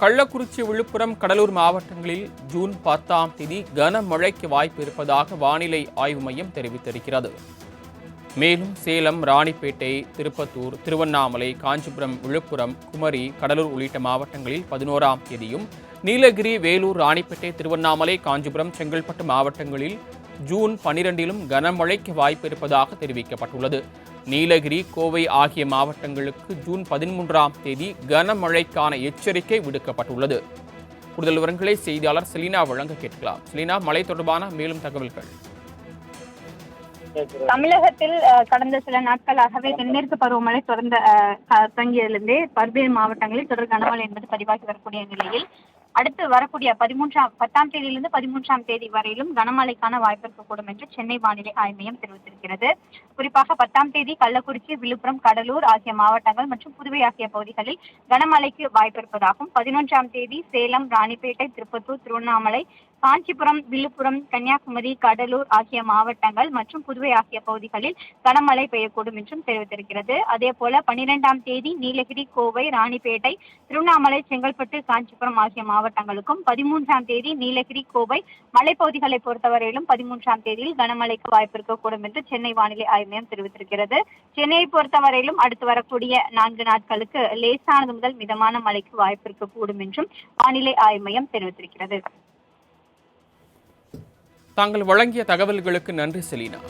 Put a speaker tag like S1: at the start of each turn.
S1: கள்ளக்குறிச்சி விழுப்புரம் கடலூர் மாவட்டங்களில் ஜூன் பத்தாம் தேதி கனமழைக்கு வாய்ப்பு இருப்பதாக வானிலை ஆய்வு மையம் தெரிவித்திருக்கிறது மேலும் சேலம் ராணிப்பேட்டை திருப்பத்தூர் திருவண்ணாமலை காஞ்சிபுரம் விழுப்புரம் குமரி கடலூர் உள்ளிட்ட மாவட்டங்களில் பதினோராம் தேதியும் நீலகிரி வேலூர் ராணிப்பேட்டை திருவண்ணாமலை காஞ்சிபுரம் செங்கல்பட்டு மாவட்டங்களில் ஜூன் பனிரெண்டிலும் கனமழைக்கு வாய்ப்பு இருப்பதாக தெரிவிக்கப்பட்டுள்ளது நீலகிரி கோவை ஆகிய மாவட்டங்களுக்கு ஜூன் பதிமூன்றாம் தேதி கனமழைக்கான எச்சரிக்கை விடுக்கப்பட்டுள்ளது கூடுதல் விவரங்களை செய்தியாளர் செலினா வழங்க கேட்கலாம் செலினா மழை தொடர்பான மேலும் தகவல்கள்
S2: தமிழகத்தில் கடந்த சில நாட்களாகவே தென்மேற்கு பருவமழை தொடர்ந்த தொடங்கியதிலிருந்தே பல்வேறு மாவட்டங்களில் தொடர் கனமழை என்பது பதிவாகி வரக்கூடிய நிலையில் அடுத்து வரக்கூடிய பதிமூன்றாம் பத்தாம் தேதியிலிருந்து பதிமூன்றாம் தேதி வரையிலும் கனமழைக்கான வாய்ப்பு இருக்கக்கூடும் என்று சென்னை வானிலை ஆய்வு மையம் தெரிவித்திருக்கிறது குறிப்பாக பத்தாம் தேதி கள்ளக்குறிச்சி விழுப்புரம் கடலூர் ஆகிய மாவட்டங்கள் மற்றும் புதுவை ஆகிய பகுதிகளில் கனமழைக்கு வாய்ப்பு இருப்பதாகவும் பதினொன்றாம் தேதி சேலம் ராணிப்பேட்டை திருப்பத்தூர் திருவண்ணாமலை காஞ்சிபுரம் விழுப்புரம் கன்னியாகுமரி கடலூர் ஆகிய மாவட்டங்கள் மற்றும் புதுவை ஆகிய பகுதிகளில் கனமழை பெய்யக்கூடும் என்றும் தெரிவித்திருக்கிறது அதே போல பன்னிரெண்டாம் தேதி நீலகிரி கோவை ராணிப்பேட்டை திருவண்ணாமலை செங்கல்பட்டு காஞ்சிபுரம் ஆகிய மாவட்ட மாவட்டங்களுக்கும் பதிமூன்றாம் தேதி நீலகிரி கோவை மலைப்பகுதிகளை பொறுத்தவரையிலும் பதிமூன்றாம் தேதியில் கனமழைக்கு வாய்ப்பு இருக்கக்கூடும் என்று சென்னை வானிலை ஆய்வு மையம் தெரிவித்திருக்கிறது சென்னையை பொறுத்தவரையிலும் அடுத்து வரக்கூடிய நான்கு நாட்களுக்கு லேசானது முதல் மிதமான மழைக்கு வாய்ப்பு இருக்கக்கூடும் என்றும் வானிலை ஆய்வு மையம் தெரிவித்திருக்கிறது
S1: தாங்கள் வழங்கிய தகவல்களுக்கு நன்றி செலீனா